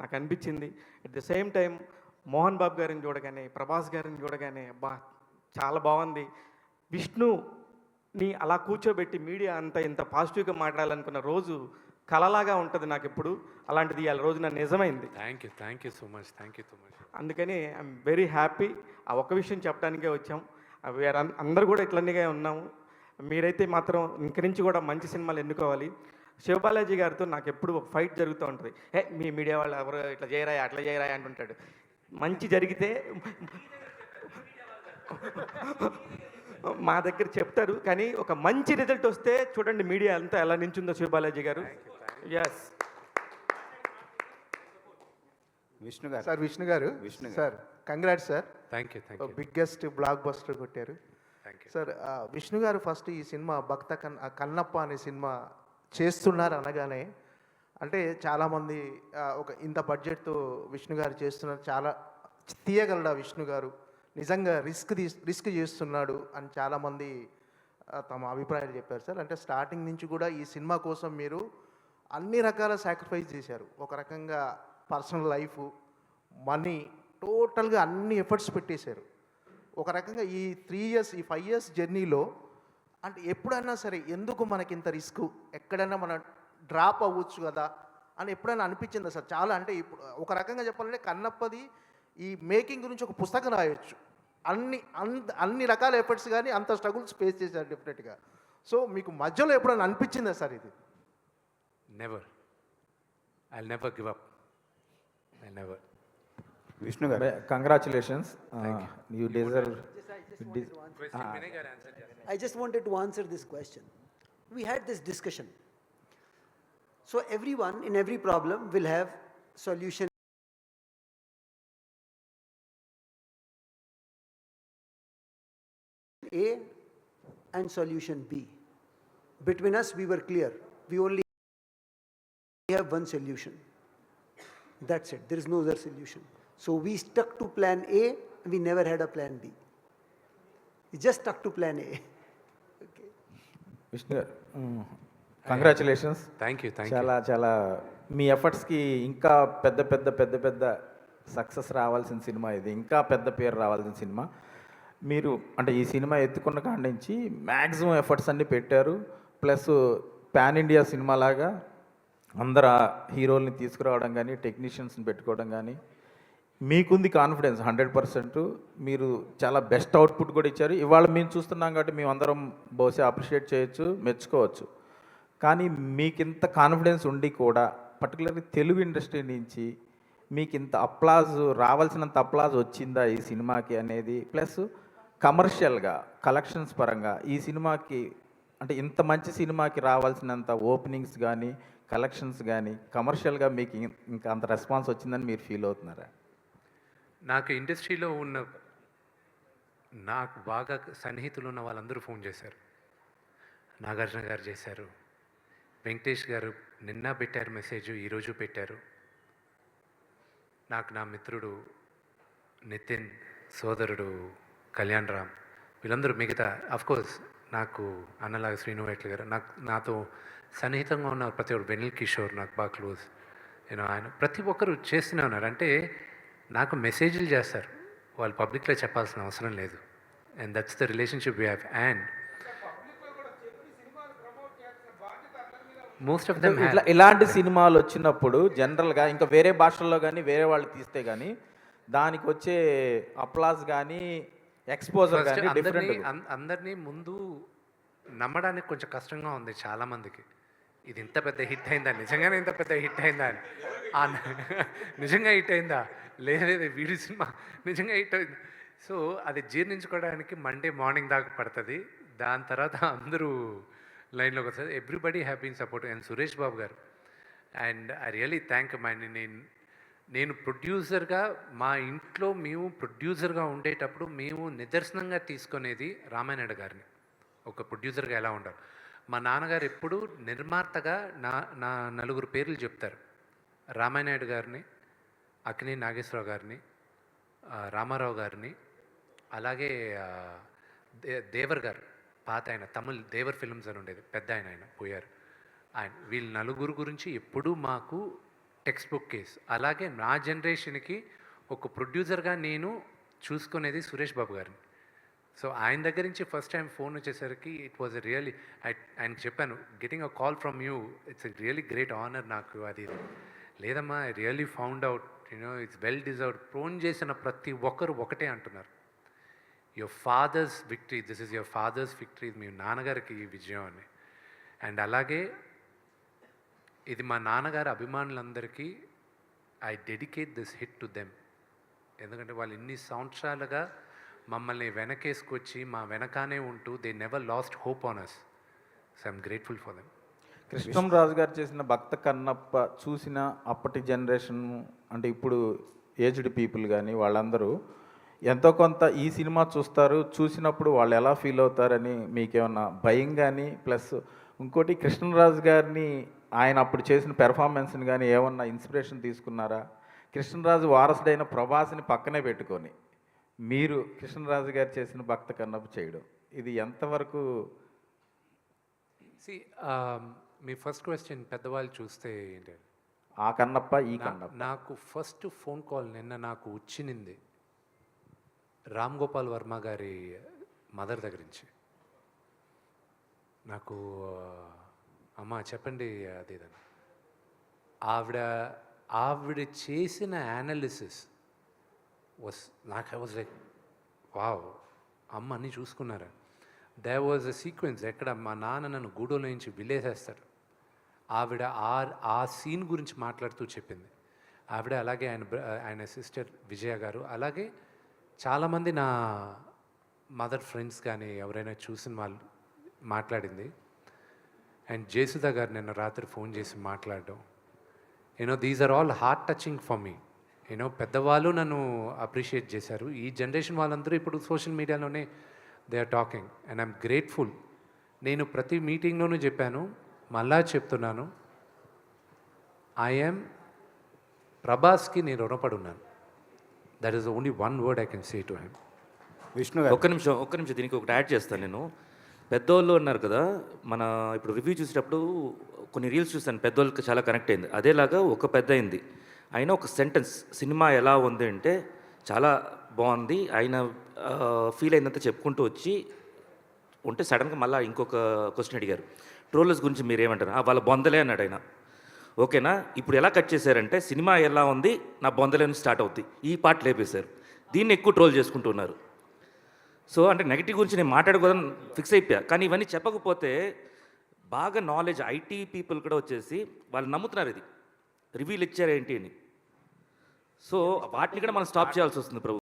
నాకు అనిపించింది. At the same time Mohan Babu గారిని చూడగానే ప్రభాస్ గారిని చూడగానే అబ్బా చాలా బాగుంది. విష్ణుని అలా కూర్చోబెట్టి మీడియా అంత ఇంత పాజిటివ్గా మాట్లాడాలనుకున్న రోజు కలలాగా ఉంటుంది నాకు ఎప్పుడు అలాంటిది ఇవాళ రోజు నా నిజమైంది. Thank you thank you so much thank you so much అందుకని ఐఎమ్ వెరీ హ్యాపీ ఆ ఒక్క విషయం చెప్పడానికే వచ్చాం. అందరూ కూడా ఇట్లనే ఉన్నాము. మీరైతే మాత్రం ఇంక నుంచి కూడా మంచి సినిమాలు ఎన్నుకోవాలి. శివబాలాజీ గారితో నాకు ఎప్పుడు ఒక ఫైట్ జరుగుతూ ఉంటుంది. హే మీ మీడియా వాళ్ళు ఎవరు ఇట్లా చేయరా అట్లా చేయరా అంటుంటాడు. మంచి జరిగితే మా దగ్గర చెప్తారు కానీ ఒక మంచి రిజల్ట్ వస్తే చూడండి మీడియా అంతా ఎలా నించుందో శివబాలాజీ గారు. ఎస్ విష్ణు గారు. సార్ విష్ణు గారు. Vishnu. Sir congrats sir. Thank you thank you biggest blockbuster కొట్టారు. థ్యాంక్ యూ సార్ ఆ, విష్ణు గారు ఫస్ట్ ఈ సినిమా భక్త కన్ కన్నప్ప అనే సినిమా చేస్తున్నారు అనగానే అంటే చాలామంది ఒక ఇంత బడ్జెట్తో విష్ణు గారు చేస్తున్నారు చాలా తీయగలడా విష్ణు గారు? నిజంగా రిస్క్ తీ రిస్క్ చేస్తున్నాడు అని చాలామంది తమ అభిప్రాయాలు చెప్పారు సార్. అంటే స్టార్టింగ్ నుంచి కూడా ఈ సినిమా కోసం మీరు అన్ని రకాల సాక్రిఫైస్ చేశారు. ఒక రకంగా పర్సనల్ లైఫ్ మనీ టోటల్గా అన్ని ఎఫర్ట్స్ పెట్టేశారు. ఒక రకంగా ఈ త్రీ ఇయర్స్ ఈ ఫైవ్ ఇయర్స్ జర్నీలో అంటే ఎప్పుడైనా సరే ఎందుకు మనకి ఇంత రిస్క్? ఎక్కడైనా మనం డ్రాప్ అవ్వచ్చు కదా అని ఎప్పుడైనా అనిపించిందా సార్? చాలా అంటే ఇప్పుడు ఒక రకంగా చెప్పాలంటే కన్నప్పది ఈ మేకింగ్ గురించి ఒక పుస్తకం రాయొచ్చు. అన్ని అంత అన్ని రకాల ఎఫర్ట్స్ కానీ అంత స్ట్రగుల్స్ ఫేస్ చేశారు డెఫినెట్గా సో మీకు మధ్యలో ఎప్పుడైనా అనిపించిందా సార్ ఇది? Never I never give up I never Vishnu గారు. Congratulations you deserve I just wanted to answer this question. We had this discussion. So everyone in every problem will have solution A and solution B. Between us, we were clear. We only have one solution. That's it. There is no other solution. So we stuck to plan A. We never had a plan B. We just stuck to plan A. Vishnu గారు congratulations thank you thank you చాలా చాలా మీ ఎఫర్ట్స్కి ఇంకా పెద్ద పెద్ద పెద్ద పెద్ద success రావాల్సిన cinema ఇది. ఇంకా పెద్ద పేరు రావాల్సిన సినిమా. మీరు అంటే ఈ సినిమా ఎత్తుకున్న కాడి నుంచి మ్యాక్సిమం ఎఫర్ట్స్ అన్నీ పెట్టారు. ప్లస్ పాన్ ఇండియా సినిమా లాగా అందరు హీరోల్ని తీసుకురావడం కానీ టెక్నీషియన్స్ని పెట్టుకోవడం కానీ మీకుంది కాన్ఫిడెన్స్ హండ్రెడ్ పర్సెంట్ మీరు చాలా బెస్ట్ అవుట్పుట్ కూడా ఇచ్చారు. ఇవాళ మేము చూస్తున్నాం కాబట్టి మేము అందరం బహుశా అప్రిషియేట్ చేయొచ్చు మెచ్చుకోవచ్చు. కానీ మీకు ఇంత కాన్ఫిడెన్స్ ఉండి కూడా పర్టికులర్లీ తెలుగు ఇండస్ట్రీ నుంచి మీకు ఇంత అప్లాజ్ రావాల్సినంత అప్లాజ్ వచ్చిందా ఈ సినిమాకి అనేది? ప్లస్ కమర్షియల్గా కలెక్షన్స్ పరంగా ఈ సినిమాకి అంటే ఇంత మంచి సినిమాకి రావాల్సినంత ఓపెనింగ్స్ కానీ కలెక్షన్స్ కానీ కమర్షియల్గా మీకు ఇంకా అంత రెస్పాన్స్ వచ్చిందని మీరు ఫీల్ అవుతున్నారా? నాకు ఇండస్ట్రీలో ఉన్న నాకు బాగా సన్నిహితులు ఉన్న వాళ్ళందరూ ఫోన్ చేశారు. నాగార్జున గారు చేశారు. వెంకటేష్ గారు నిన్న పెట్టారు మెసేజ్ ఈరోజు పెట్టారు. నాకు నా మిత్రుడు నితిన్ సోదరుడు కళ్యాణ్ రామ్ వీళ్ళందరూ మిగతా అఫ్కోర్స్ నాకు అన్నలాగా శ్రీనువేట్ల గారు నాకు నాతో సన్నిహితంగా ఉన్న ప్రతి ఒక్కరు వెనిల్ కిషోర్ నాకు బాగా క్లోజ్ నేను ఆయన ప్రతి ఒక్కరు చేస్తూనే ఉన్నారు. అంటే నాకు మెసేజ్లు చేస్తారు. వాళ్ళు పబ్లిక్లో చెప్పాల్సిన అవసరం లేదు. And that's the relationship we have and most of them ఇట్లా ఇలాంటి సినిమాలు వచ్చినప్పుడు జనరల్గా ఇంకా వేరే భాషల్లో కానీ వేరే వాళ్ళు తీస్తే కానీ దానికి వచ్చే అప్లాజ్ కానీ ఎక్స్పోజర్ కానీ అందరినీ అందరినీ ముందు నమ్మడానికి కొంచెం కష్టంగా ఉంది చాలా మందికి. ఇది ఇంత పెద్ద హిట్ అయిందా? నిజంగానే ఇంత పెద్ద హిట్ అయిందా అని. నిజంగా హిట్ అయిందా? లేదే వీడి సినిమా. నిజంగా హిట్ అయింది? సో అది జీర్ణించుకోవడానికి మండే మార్నింగ్ దాకా పడుతుంది. దాని తర్వాత అందరూ లైన్లోకి వస్తారు. Everybody have been support and Suresh Babu గారు. And I really thank my నేను నేను ప్రొడ్యూసర్గా మా ఇంట్లో మేము ప్రొడ్యూసర్గా ఉండేటప్పుడు మేము నిదర్శనంగా తీసుకునేది రామానాయుడు గారిని. ఒక ప్రొడ్యూసర్గా ఎలా ఉండాలి? మా నాన్నగారు ఎప్పుడు నిర్మాతగా నా నా నలుగురు పేర్లు చెప్తారు. రామానాయుడు గారిని అక్కినే నాగేశ్వరరావు గారిని రామారావు గారిని అలాగే దే దేవర్ గారు పాత ఆయన తమిళ్ దేవర్ ఫిల్మ్స్ అని ఉండేది పెద్ద ఆయన ఆయన పోయారు. ఆయన వీళ్ళ నలుగురు గురించి ఎప్పుడూ మాకు టెక్స్ట్ బుక్ కేస్. అలాగే నా జనరేషన్కి ఒక ప్రొడ్యూసర్గా నేను చూసుకునేది సురేష్ బాబు గారిని. సో ఆయన దగ్గర నుంచి ఫస్ట్ టైం ఫోన్ వచ్చేసరికి ఇట్ వాజ్ రియలీ ఆయన చెప్పాను getting a call from you it's really great honour నాకు అది లేదమ్మా I really found out you know it's well deserved phone చేసిన ప్రతి ఒక్కరు ఒకటే అంటున్నారు. Your father's victory this is your father's victory మీ నాన్నగారికి ఈ విజయం అని. అండ్ అలాగే ఇది మా నాన్నగారి అభిమానులందరికీ I dedicate this hit to them ఎందుకంటే వాళ్ళు ఇన్ని సంవత్సరాలుగా మమ్మల్ని వెనకేసుకొచ్చి మా వెనకానే ఉంటూ they never lost hope on us so I'm grateful for them Krishnamraju గారు చేసిన భక్త కన్నప్ప చూసిన అప్పటి జనరేషన్ అంటే ఇప్పుడు ఏజ్డ్ పీపుల్ కానీ వాళ్ళందరూ ఎంతో కొంత ఈ సినిమా చూస్తారు చూసినప్పుడు వాళ్ళు ఎలా ఫీల్ అవుతారని మీకేమన్నా భయం కానీ ప్లస్ ఇంకోటి కృష్ణరాజు గారిని ఆయన అప్పుడు చేసిన పెర్ఫార్మెన్స్ని కానీ ఏమన్నా ఇన్స్పిరేషన్ తీసుకున్నారా? కృష్ణరాజు వారసుడైన ప్రభాస్ని పక్కనే పెట్టుకొని మీరు కృష్ణరాజు గారు చేసిన భక్త కన్నప్ప చేయడం ఇది ఎంతవరకు సి మీ ఫస్ట్ క్వశ్చన్ పెద్దవాళ్ళు చూస్తే ఏంటి? ఆ కన్నప్ప ఈ కన్నప్ప. నాకు ఫస్ట్ ఫోన్ కాల్ నిన్న నాకు వచ్చినింది. రామ్ గోపాల్ వర్మ గారి మదర్ దగ్గర నుంచి. నాకు అమ్మ చెప్పండి అది ఇదని. ఆవిడ ఆవిడ చేసిన యానాలిసిస్ వాస్ నాకు ఐ వాజ్ లైక్ వావ్ అమ్మ అన్నీ చూసుకున్నారా? దే వాజ్ అ సీక్వెన్స్ ఎక్కడ మా నాన్న నన్ను గూడోలో నుంచి విలేసేస్తాడు. ఆవిడ ఆ ఆ సీన్ గురించి మాట్లాడుతూ చెప్పింది. ఆవిడ అలాగే ఆయన ఆయన సిస్టర్ విజయ గారు అలాగే చాలామంది నా మదర్ ఫ్రెండ్స్ కానీ ఎవరైనా చూసిన వాళ్ళు మాట్లాడింది. అండ్ జేసుదా గారు నిన్న రాత్రి ఫోన్ చేసి మాట్లాడడం. You know these are all heart touching for me. You know పెద్దవాళ్ళు నన్ను అప్రిషియేట్ చేశారు. ఈ జనరేషన్ వాళ్ళందరూ ఇప్పుడు social మీడియాలోనే they are talking. And I'm grateful. నేను ప్రతి మీటింగ్లోనూ చెప్పాను మళ్ళా చెప్తున్నాను ఐఎమ్ ప్రభాస్కి నేను రుణపడి ఉన్నాను that is only one word I can say to him Vishnu గారు. ఒక్క నిమిషం ఒక్క నిమిషం దీనికి ఒకటి యాడ్ చేస్తాను నేను. పెద్దోళ్ళు ఉన్నారు కదా మన ఇప్పుడు రివ్యూ చూసేటప్పుడు కొన్ని రీల్స్ చూస్తాను పెద్దోళ్ళకి చాలా కనెక్ట్ అయింది. అదేలాగా ఒక పెద్ద అయింది. ఆయన ఒక సెంటెన్స్ సినిమా ఎలా ఉంది? అంటే చాలా బాగుంది. ఆయన ఫీల్ అయినంత చెప్పుకుంటూ వచ్చి ఉంటే సడన్గా మళ్ళీ ఇంకొక క్వశ్చన్ అడిగారు. ట్రోలర్స్ గురించి మీరు ఏమంటారు "ఆ, వాళ్ళ బొందలే అన్నాడు ఆయన. ఓకేనా? ఇప్పుడు ఎలా కట్ చేశారంటే సినిమా ఎలా ఉంది నా బొందలే స్టార్ట్ అవుద్ది. ఈ పాట లేపేశారు. దీన్ని ఎక్కువ ట్రోల్ చేసుకుంటున్నారు సో అంటే నెగిటివ్ గురించి నేను మాట్లాడుకోదని ఫిక్స్ అయిపోయా. కానీ ఇవన్నీ చెప్పకపోతే బాగా నాలెడ్జ్ ఐటీ పీపుల్ కూడా వచ్చేసి వాళ్ళు నమ్ముతున్నారు ఇది. రివ్యూలు ఇచ్చారు ఏంటి అని. సో వాటిని కూడా మనం స్టాప్ చేయాల్సి వస్తుంది ప్రభు.